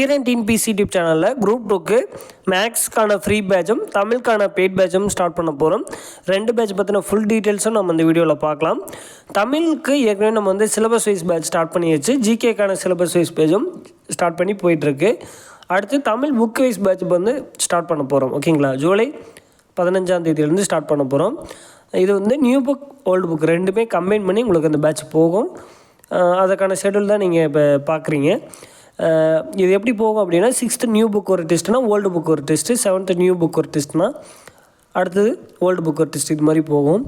Kiran TNPSC YouTube சேனலில் group டூக்கு மேக்ஸ்க்கான ஃப்ரீ பேட்சும் தமிழுக்கான பெய்ட் பேட்சும் ஸ்டார்ட் பண்ண போகிறோம் ரெண்டு பேட்ச் பற்றின ஃபுல் டீட்டெயில்ஸும் நம்ம இந்த வீடியோவில் பார்க்கலாம். தமிழுக்கு ஏற்கனவே நம்ம வந்து சிலபஸ் வைஸ் பேட்ச் ஸ்டார்ட் பண்ணியாச்சு. ஜிகேக்கான சிலபஸ் வைஸ் பேஜும் ஸ்டார்ட் பண்ணி போயிட்டுருக்கு. அடுத்து தமிழ் புக் வைஸ் பேட்ச் வந்து ஸ்டார்ட் பண்ண போகிறோம் ஓகேங்களா ஜூலை பதினஞ்சாம் தேதியிலேருந்து ஸ்டார்ட் பண்ண போகிறோம் இது வந்து நியூ புக் ஓல்டு புக் ரெண்டுமே கம்பைன் பண்ணி உங்களுக்கு அந்த பேட்ச் போகும். அதற்கான ஷெடியூல் தான் நீங்கள் இப்போ பார்க்குறீங்க. இது எப்படி போகும் அப்படின்னா சிக்ஸ்த்து நியூ புக் ஒரு டெஸ்ட்னா ஓல்டு புக் ஒரு டெஸ்ட்டு செவன்த்து நியூ புக் ஒரு டெஸ்ட்னா அடுத்தது ஓல்டு புக் ஒரு டெஸ்ட் இது மாதிரி போகும்.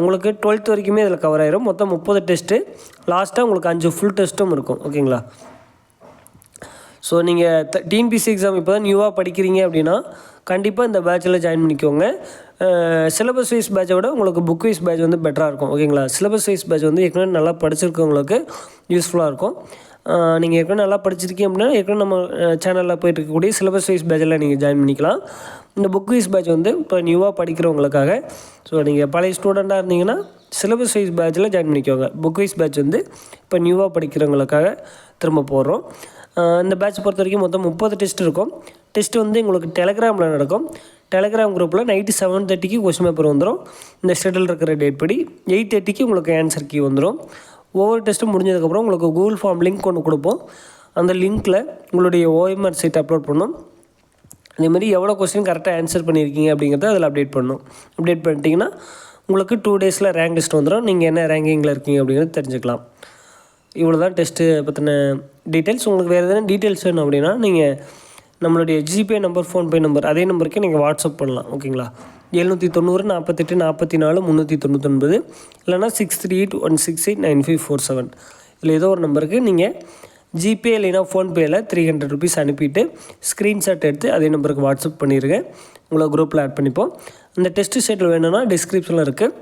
உங்களுக்கு டுவெல்த் வரைக்குமே இதில் கவர் ஆயிரும். மொத்தம் முப்பது டெஸ்ட்டு லாஸ்ட்டாக உங்களுக்கு அஞ்சு ஃபுல் டெஸ்ட்டும் இருக்கும். ஓகேங்களா ஸோ நீங்கள் டிஎன்பிசி எக்ஸாம் இப்போ தான் நியூவாக படிக்கிறீங்க அப்படின்னா கண்டிப்பாக இந்த பேட்சில் ஜாயின் பண்ணிக்கோங்க. சிலபஸ் வைஸ் பேட்சை விட உங்களுக்கு புக் வைஸ் பேட்ச் வந்து பெட்டராக இருக்கும். ஓகேங்களா சிலபஸ் வைஸ் பேட்ச் வந்து ஏற்கனவே நல்லா படிச்சிருக்கவங்களுக்கு யூஸ்ஃபுல்லாக இருக்கும். நீங்கள் ஏற்கனவே நல்லா படிச்சிருக்கீங்க அப்படின்னா ஏற்கனவே நம்ம சேனலில் போயிட்டு இருக்கக்கூடிய சிலபஸ் வைஸ் பேட்சில் நீங்கள் ஜாயின் பண்ணிக்கலாம். இந்த புக் வைஸ் பேட்ச் வந்து இப்போ நியூவாக படிக்கிறவங்களுக்காக. ஸோ நீங்கள் பழைய ஸ்டூடெண்ட்டாக இருந்தீங்கன்னா சிலபஸ் வைஸ் பேட்சில் ஜாயின் பண்ணிக்கோங்க. புக் வைஸ் பேட்ச் வந்து இப்போ நியூவாக படிக்கிறவங்களுக்காக திரும்ப போடுறோம். இந்த பேட்ச் பொறுத்த வரைக்கும் மொத்தம் முப்பது டெஸ்ட் இருக்கும். டெஸ்ட் வந்து உங்களுக்கு டெலகிராமில் நடக்கும். டெலகிராம் குரூப்பில் நைட்டு செவன் தேர்ட்டிக்கு கொஸ்டின் பேப்பர் வந்துடும் இந்த ஷெடியூல் இருக்கிற டேட் படி எயிட் தேர்ட்டிக்கு உங்களுக்கு ஆன்சர் கீ வந்துடும் ஒவ்வொரு டெஸ்ட்டும் முடிஞ்சதுக்கப்புறம் உங்களுக்கு கூகுள் ஃபார்ம் லிங்க் ஒன்று கொடுப்போம். அந்த லிங்க்கில் உங்களுடைய ஓஎம்ஆர் சைட் அப்லோட் பண்ணணும் அதே மாதிரி எவ்வளோ கொஸ்டின் கரெக்டாக ஆன்சர் பண்ணியிருக்கீங்க அப்படிங்கிறத அதில் அப்டேட் பண்ணணும் அப்டேட் பண்ணிட்டீங்கன்னா உங்களுக்கு டூ டேஸில் ரேங்க் லிஸ்ட் வந்துடும் நீங்கள் என்ன ரேங்கிங்கில் இருக்கீங்க அப்படிங்கிறது தெரிஞ்சுக்கலாம். இவ்வளோ தான் டெஸ்ட்டு பற்றின டீட்டெயில்ஸ் உங்களுக்கு வேறு எதனா டீட்டெயில்ஸ் வேணும் அப்படின்னா நீங்கள் நம்மளுடைய ஜிபே நம்பர் ஃபோன்பே நம்பர் அதே நம்பருக்கே நீங்கள் வாட்ஸ்அப் பண்ணலாம் ஓகேங்களா? எழுநூற்றி தொண்ணூறு நாற்பத்தெட்டு நாற்பத்தி நாலு முந்நூற்றி தொண்ணூத்தொன்பது இல்லைனா six three eight one six eight nine five four seven இல்லை ஏதோ ஒரு நம்பருக்கு நீங்கள் ஜிபே இல்லைனா ஃபோன்பேயில் த்ரீ ஹண்ட்ரட் ருபீஸ் அனுப்பிட்டு ஸ்க்ரீன்ஷாட் எடுத்து அதே நம்பருக்கு வாட்ஸ்அப் பண்ணிடுங்க உங்களை குரூப்பில் ஆட் பண்ணிப்போம். அந்த டெஸ்ட்டு ஷெட்டில் வேணும்னா டிஸ்கிரிப்ஷனில் இருக்குது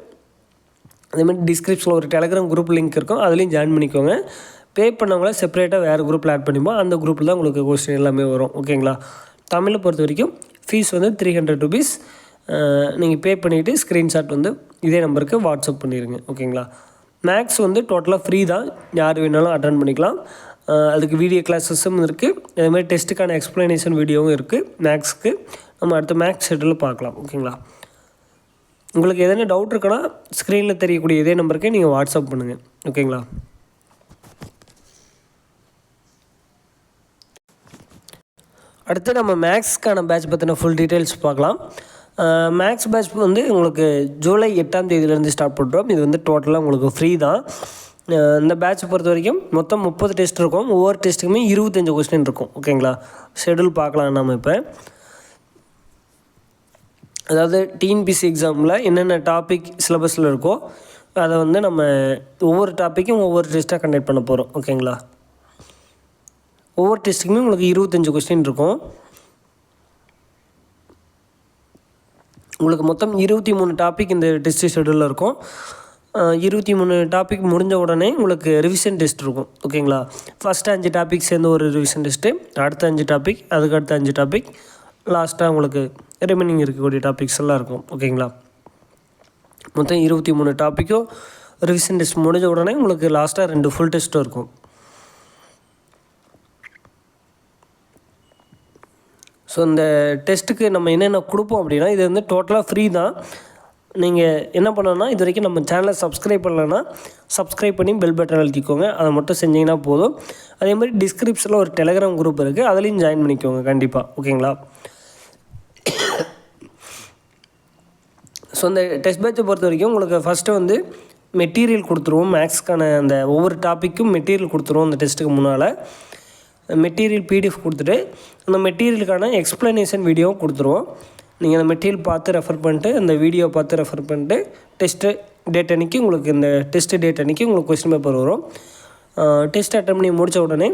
அதேமாதிரி டிஸ்கிரிப்ஷனில் ஒரு டெலகிராம் குரூப் லிங்க் இருக்கும். அதுலேயும் ஜாயின் பண்ணிக்கோங்க. பே பண்ணவங்கள செப்பரேட்டாக வேறு குரூப்பில் ஆட் பண்ணிப்போம். அந்த குரூப்பில் தான் உங்களுக்கு கொஸ்டின் எல்லாமே வரும். ஓகேங்களா தமிழை பொறுத்த வரைக்கும் ஃபீஸ் வந்து த்ரீ ஹண்ட்ரட் ருபீஸ் நீங்கள் பே பண்ணிவிட்டு ஸ்க்ரீன்ஷாட் வந்து இதே நம்பருக்கு வாட்ஸ்அப் பண்ணிடுங்க ஓகேங்களா மேக்ஸ் வந்து டோட்டலாக ஃப்ரீ தான். யார் வேணாலும் அட்டன் பண்ணிக்கலாம். அதுக்கு வீடியோ கிளாஸஸும் இருக்குது அதேமாதிரி டெஸ்ட்டுக்கான எக்ஸ்ப்ளனேஷன் வீடியோவும் இருக்குது மேக்ஸ்க்கு நம்ம அடுத்த மேக்ஸ் ஷெட்டில் பார்க்கலாம். ஓகேங்களா உங்களுக்கு எதனா டவுட் இருக்குன்னா ஸ்க்ரீனில் தெரியக்கூடிய இதே நம்பருக்கே நீங்கள் வாட்ஸ்அப் பண்ணுங்கள் ஓகேங்களா அடுத்து நம்ம மேக்ஸ்க்கான பேட்ச் பற்றின ஃபுல் டீட்டெயில்ஸ் பார்க்கலாம். மேக்ஸ் பேட்ச் வந்து உங்களுக்கு ஜூலை எட்டாம் தேதியிலேருந்து ஸ்டார்ட் பண்ணுறோம் இது வந்து டோட்டலாக உங்களுக்கு ஃப்ரீ தான். இந்த பேட்ச் பொறுத்த வரைக்கும் மொத்தம் முப்பது டெஸ்ட் இருக்கும். ஒவ்வொரு டெஸ்ட்டுக்குமே இருபத்தஞ்சு கொஸ்டின் இருக்கும். ஓகேங்களா ஷெடியூல் பார்க்கலாம் நம்ம இப்போ. அதாவது டிஎன்பிசி எக்ஸாமில் என்னென்ன டாபிக் சிலபஸில் இருக்கோ அதை வந்து நம்ம ஒவ்வொரு டாப்பிக்கும் ஒவ்வொரு டெஸ்ட்டாக கண்டக்ட் பண்ண போகிறோம் ஓகேங்களா ஒவ்வொரு டெஸ்ட்டுக்குமே உங்களுக்கு இருபத்தஞ்சி கொஸ்டின் இருக்கும். உங்களுக்கு மொத்தம் இருபத்தி மூணு டாபிக் இந்த டெஸ்ட் ஷெடியூலில் இருக்கும். இருபத்தி மூணு டாபிக் முடிஞ்ச உடனே உங்களுக்கு ரிவிஷன் டெஸ்ட் இருக்கும். ஓகேங்களா ஃபஸ்ட்டு அஞ்சு டாபிக் சேர்ந்து ஒரு ரிவிஷன் டெஸ்ட்டு அடுத்த அஞ்சு டாபிக் அதுக்கு அடுத்த அஞ்சு டாபிக் லாஸ்ட்டாக உங்களுக்கு ரிமைனிங் இருக்கக்கூடிய டாபிக்ஸ் எல்லாம் இருக்கும். ஓகேங்களா மொத்தம் இருபத்தி மூணு டாப்பிக்கும் ரிவிஷன் டெஸ்ட் முடிஞ்ச உடனே உங்களுக்கு லாஸ்ட்டாக ரெண்டு ஃபுல் டெஸ்ட்டும் இருக்கும். ஸோ இந்த டெஸ்ட்டுக்கு நம்ம என்னென்ன கொடுப்போம் அப்படின்னா இது வந்து டோட்டலாக ஃப்ரீ தான். நீங்கள் என்ன பண்ணணும்னா இது வரைக்கும் நம்ம சேனலை சப்ஸ்கிரைப் பண்ணலன்னா சப்ஸ்கிரைப் பண்ணி பெல் பட்டன் அழுத்திக்கோங்க. அதை மட்டும் செஞ்சீங்கன்னா போதும். அதே மாதிரி டிஸ்கிரிப்ஷனில் ஒரு டெலகிராம் குரூப் இருக்குது அதுலேயும் ஜாயின் பண்ணிக்கோங்க கண்டிப்பாக ஓகேங்களா? ஸோ இந்த டெஸ்ட் பேட்சை பொறுத்த வரைக்கும் உங்களுக்கு ஃபஸ்ட்டு வந்து மெட்டீரியல் கொடுத்துருவோம். மேக்ஸ்க்கான அந்த ஒவ்வொரு டாப்பிக்கும் மெட்டீரியல் கொடுத்துருவோம் அந்த டெஸ்ட்டுக்கு முன்னால். மெட்டீரியல் பிடிஎஃப் கொடுத்துட்டு அந்த மெட்டீரியலுக்கான எக்ஸ்ப்ளனேஷன் வீடியோவும் கொடுத்துருவோம். நீங்கள் அந்த மெட்டீரியல் பார்த்து ரெஃபர் பண்ணிட்டு அந்த வீடியோ பார்த்து ரெஃபர் பண்ணிட்டு டெஸ்ட்டு டேட் அன்றைக்கி உங்களுக்கு இந்த டெஸ்ட்டு டேட் அன்றைக்கி உங்களுக்கு கொஸ்டின் பேப்பர் வரும். டெஸ்ட் அட்டன் பண்ணி முடித்த உடனே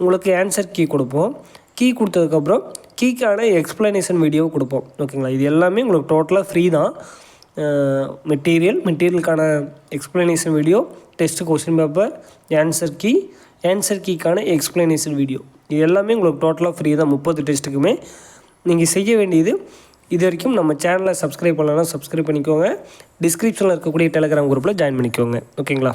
உங்களுக்கு ஆன்சர் கீ கொடுப்போம். கீ கொடுத்ததுக்கப்புறம் கீக்கான எக்ஸ்ப்ளனேஷன் வீடியோ கொடுப்போம். ஓகேங்களா இது எல்லாமே உங்களுக்கு டோட்டலாக ஃப்ரீ தான். Material மெட்டீரியலுக்கான explanation video test question paper answer key answer கீக்கான explanation video இது எல்லாமே உங்களுக்கு டோட்டலாக ஃப்ரீ தான். முப்பது டெஸ்ட்டுக்குமே நீங்கள் செய்ய வேண்டியது இது வரைக்கும் நம்ம சேனலை சப்ஸ்கிரைப் பண்ணலன்னா சப்ஸ்கிரைப் பண்ணிக்கோங்க. டிஸ்கிரிப்ஷனில் இருக்கக்கூடிய டெலிகிராம் குரூப்பில் ஜாயின் பண்ணிக்கோங்க. ஓகேங்களா